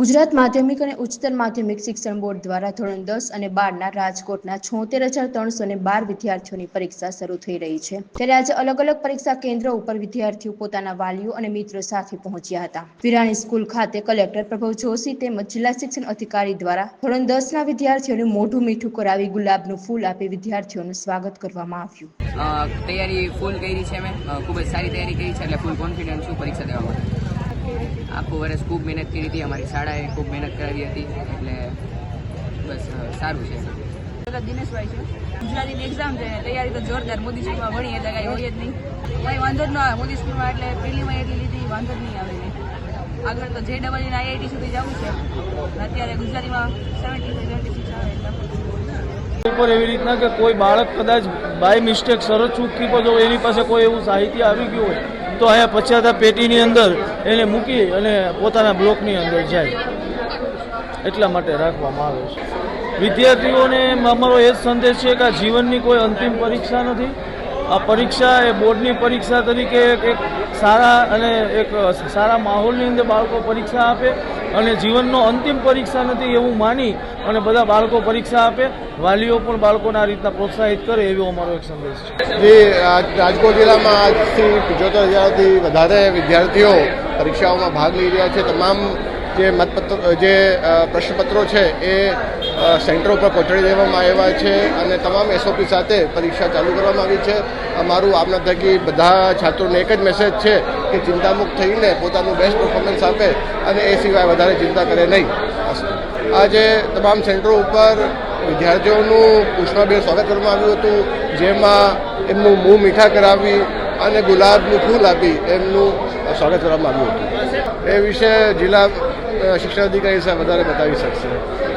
ગુજરાત માધ્યમિક અને ઉચ્ચતર માધ્યમિક શિક્ષણ બોર્ડ દ્વારા ધોરણ દસ અને બારના રાજકોટના છોતેર હજાર ત્રણસો ને બાર વિદ્યાર્થીઓની પરીક્ષા શરૂ થઈ રહી છે. ત્યારે આજે અલગ અલગ પરીક્ષા કેન્દ્રો ઉપર વિદ્યાર્થીઓ પોતાના વાલીઓ અને મિત્રો સાથે પહોંચ્યા હતા. વિરાણી સ્કૂલ ખાતે કલેક્ટર પ્રભવ જોશી તેમજ જિલ્લા શિક્ષણ અધિકારી દ્વારા ધોરણ દસના વિદ્યાર્થીઓને મોઢું મીઠું કરાવી ગુલાબનું ફૂલ આપી વિદ્યાર્થીઓનું સ્વાગત કરવામાં આવ્યું. તૈયારી ફૂલ કરી છે મેં ખૂબ જ સારી તૈયારી કરી છે એટલે ફૂલ કોન્ફિડન્સ છું પરીક્ષા દેવા માટે આખું વર્ષ ખૂબ મહેનત કરી હતી. અમારી શાળાએ ખૂબ મહેનત કરાવી હતી. એટલે બસ સારું છે દિનેશભાઈ છે. ગુજરાતીની એક્ઝામ છે. તૈયારી તો જોરદાર. મોદી સ્કૂલમાં ભણી એટલે કાંઈ હોય જ નહીં. કંઈ વાંધો જ ન આવે. મોદી સ્કૂલમાં એટલે પહેલીમાં એટલી લીધી વાંધો જ નહીં આવે આગળ તો જે ડબલ આઈઆઈટી સુધી જવું છે. અત્યારે ગુજરાતીમાં સેવન્ટી સેવન્ટી સિક્સ આવે એટલે. ઉપર એવી રીતના કે કોઈ બાળક કદાચ બાય મિસ્ટેક સરસ ચૂકથી પર જો એની પાસે કોઈ એવું સાહિત્ય આવી ગયું હોય તો અહીંયા પછાતા પેટીની અંદર, એને મૂકી અને પોતાના બ્લોકની અંદર જાય. એટલા માટે રાખવામાં આવે છે. વિદ્યાર્થીઓને અમારો એ જ સંદેશ છે કે આ જીવનની કોઈ અંતિમ પરીક્ષા નથી. આ પરીક્ષા એ બોર્ડની પરીક્ષા તરીકે એક સારા અને એક સારા માહોલની અંદર બાળકો પરીક્ષા આપે. અને જીવનનો અંતિમ પરીક્ષા નથી એવું માની અને બધા બાળકો પરીક્ષા આપે. વાલીઓ પણ બાળકોને આ રીતના પ્રોત્સાહિત કરે એવો અમારો એક સંદેશ છે. જે રાજકોટ જિલ્લામાં આજથી પંચોતેર હજારથી વધારે વિદ્યાર્થીઓ પરીક્ષાઓમાં ભાગ લઈ રહ્યા છે. તમામ જે મતપત્રો, જે પ્રશ્નપત્રો છે એ સેન્ટરો ઉપર પહોંચાડી દેવામાં આવ્યા છે અને તમામ એસઓપી સાથે પરીક્ષા ચાલુ કરવામાં આવી છે. અમારું આપના થકી બધા છાત્રોને એક જ મેસેજ છે કે ચિંતામુક્ત થઈને પોતાનું બેસ્ટ પરફોર્મન્સ આપે અને એ સિવાય વધારે ચિંતા કરે નહીં. આજે તમામ સેન્ટરો ઉપર વિદ્યાર્થીઓનું પુષ્પાભેર સ્વાગત કરવામાં આવ્યું હતું, જેમાં એમનું મું મીઠા કરાવી અને ગુલાબનું ફૂલ આપી એમનું સ્વાગત કરવામાં આવ્યું હતું. એ વિશે જિલ્લા શિક્ષણ અધિકારી સાહેબ વધારે બતાવી શકશે.